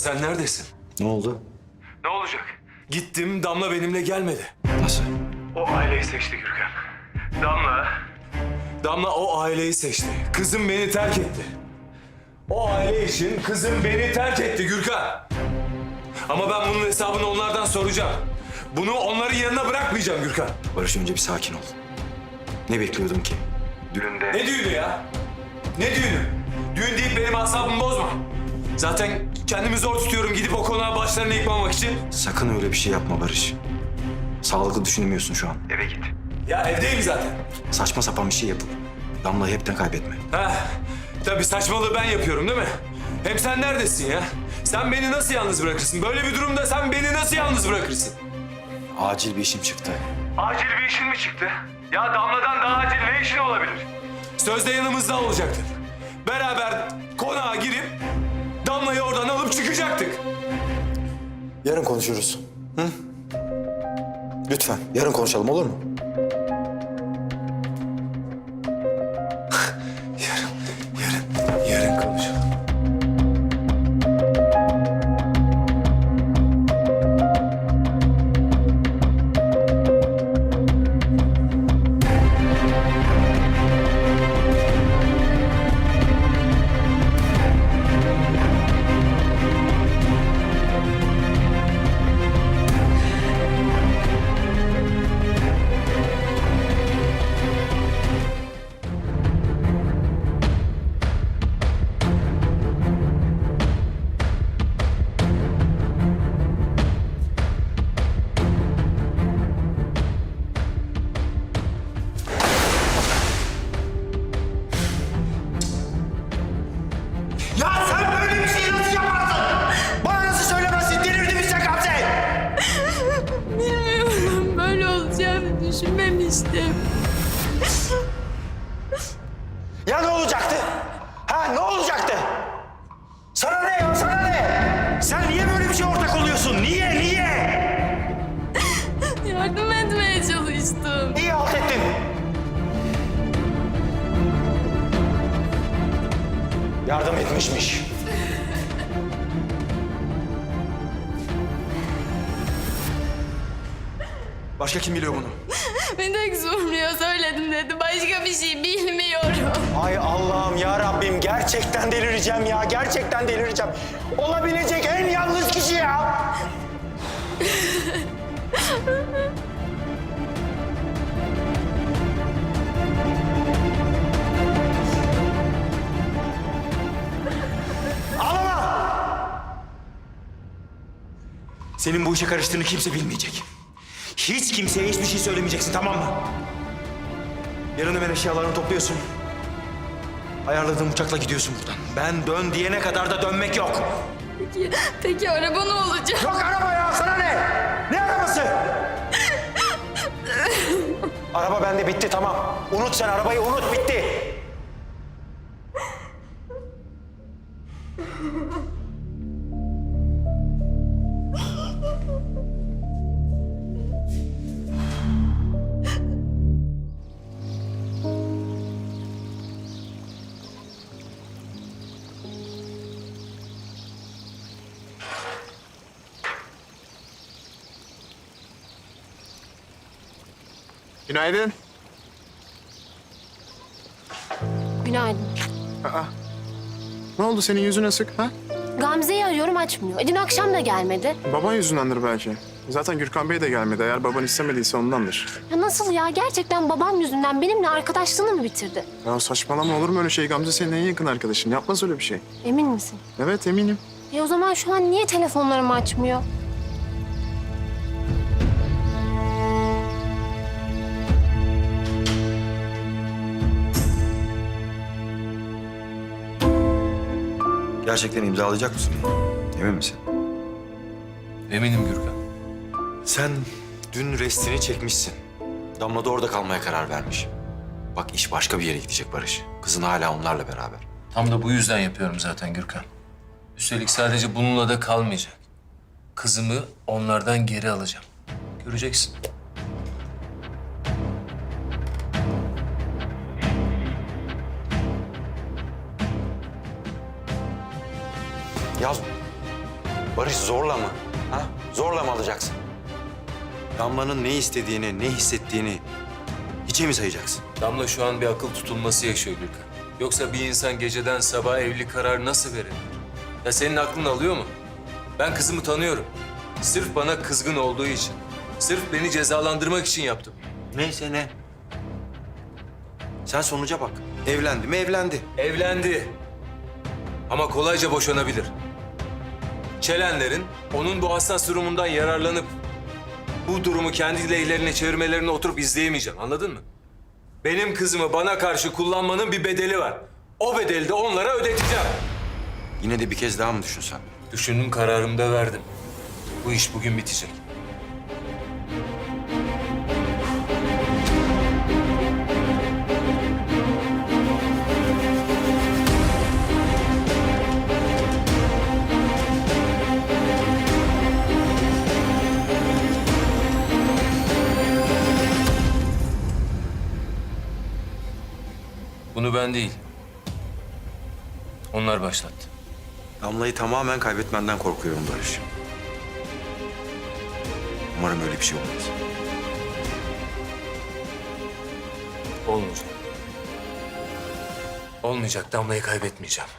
sen neredesin? Ne oldu? Ne olacak? Gittim Damla benimle gelmedi. Nasıl? O aileyi seçti Gürkan. Damla. Damla o aileyi seçti. Kızım beni terk etti. O aile için kızım beni terk etti Gürkan. Ama ben bunun hesabını onlardan soracağım. Bunu onların yanına bırakmayacağım Gürkan. Barış önce bir sakin ol. Ne bekliyordun ki? Düğünde. Ne düğünü ya? Ne düğünü? Düğün deyip benim asabımı bozma. Zaten kendimi zor tutuyorum gidip o konağa başlarını yıkmamak için. Sakın öyle bir şey yapma Barış. Sağlıklı düşünmüyorsun şu an. Eve git. Ya evdeyim zaten. Saçma sapan bir şey yapıp Damla'yı hepten kaybetme. Ha, tabii saçmalığı ben yapıyorum değil mi? Hem sen neredesin ya? Sen beni nasıl yalnız bırakırsın? Böyle bir durumda sen beni nasıl yalnız bırakırsın? Acil bir işim çıktı. Acil bir işin mi çıktı? Ya Damla'dan daha acil ne işin olabilir? Sözde yanımızda olacaktın. Beraber konağa girip Damla'yı oradan alıp çıkacaktık. Yarın konuşuruz. Hı? Lütfen yarın konuşalım olur mu? Düşünmemiştim. Ya ne olacaktı? Ha ne olacaktı? Sana ne ya sana ne? Sen niye böyle bir şey ortak oluyorsun? Niye niye? Yardım etmeye çalıştım. İyi halt ettin. Yardım etmişmiş. Başka kim biliyor bunu? Bir tek Zumru'ya söyledim dedi. Başka bir şey bilmiyorum. Ay Allah'ım ya Rabbim gerçekten delireceğim ya. Gerçekten delireceğim. Olabilecek en yalnız kişi ya. Ağlama. Senin bu işe karıştığını kimse bilmeyecek. Hiç kimseye hiçbir şey söylemeyeceksin tamam mı? Yarın hemen eşyalarını topluyorsun. Ayarladığım uçakla gidiyorsun buradan. Ben dön diyene kadar da dönmek yok. Peki, peki araba ne olacak? Yok araba ya sana ne? Ne arabası? Araba bende bitti tamam. Unut sen arabayı unut bitti. Günaydın. Günaydın. Ne oldu senin yüzün asık ha? Gamze'yi arıyorum açmıyor. E, dün akşam da gelmedi. Baban yüzündendir belki. Zaten Gürkan Bey de gelmedi. Eğer baban istemediyse ondandır. Ya nasıl ya? Gerçekten babam yüzünden benimle arkadaşlığını mı bitirdi? Ya saçmalama olur mu öyle şey? Gamze senin en yakın arkadaşın. Yapmaz öyle bir şey. Emin misin? Evet eminim. E o zaman şu an niye telefonlarımı açmıyor? Gerçekten imzalayacak mısın bunu? Emin misin? Eminim Gürkan. Sen dün restini çekmişsin. Damla da orada kalmaya karar vermiş. Bak iş başka bir yere gidecek Barış. Kızın hala onlarla beraber. Tam da bu yüzden yapıyorum zaten Gürkan. Üstelik sadece bununla da kalmayacak. Kızımı onlardan geri alacağım. Göreceksin. Ya Barış zorla mı? Ha? Zorla mı alacaksın? Damla'nın ne istediğini, ne hissettiğini hiçe mi sayacaksın? Damla şu an bir akıl tutulması yaşıyor Gürkan. Yoksa bir insan geceden sabaha evlilik kararı nasıl verir? Ya senin aklın alıyor mu? Ben kızımı tanıyorum. Sırf bana kızgın olduğu için. Sırf beni cezalandırmak için yaptım. Neyse ne. Sen sonuca bak. Evlendi mi evlendi. Evlendi. Ama kolayca boşanabilir. Çelenlerin onun bu hassas durumundan yararlanıp bu durumu kendi lehlerine çevirmelerini oturup izleyemeyeceğim. Anladın mı? Benim kızımı bana karşı kullanmanın bir bedeli var. O bedeli de onlara ödeteceğim. Yine de bir kez daha mı düşünsen? Düşündüm kararımı da verdim. Bu iş bugün bitecek. Bunu ben değil. Onlar başlattı. Damla'yı tamamen kaybetmenden korkuyorum Barış. Umarım öyle bir şey olmaz. Olmayacak. Olmayacak. Damla'yı kaybetmeyeceğim.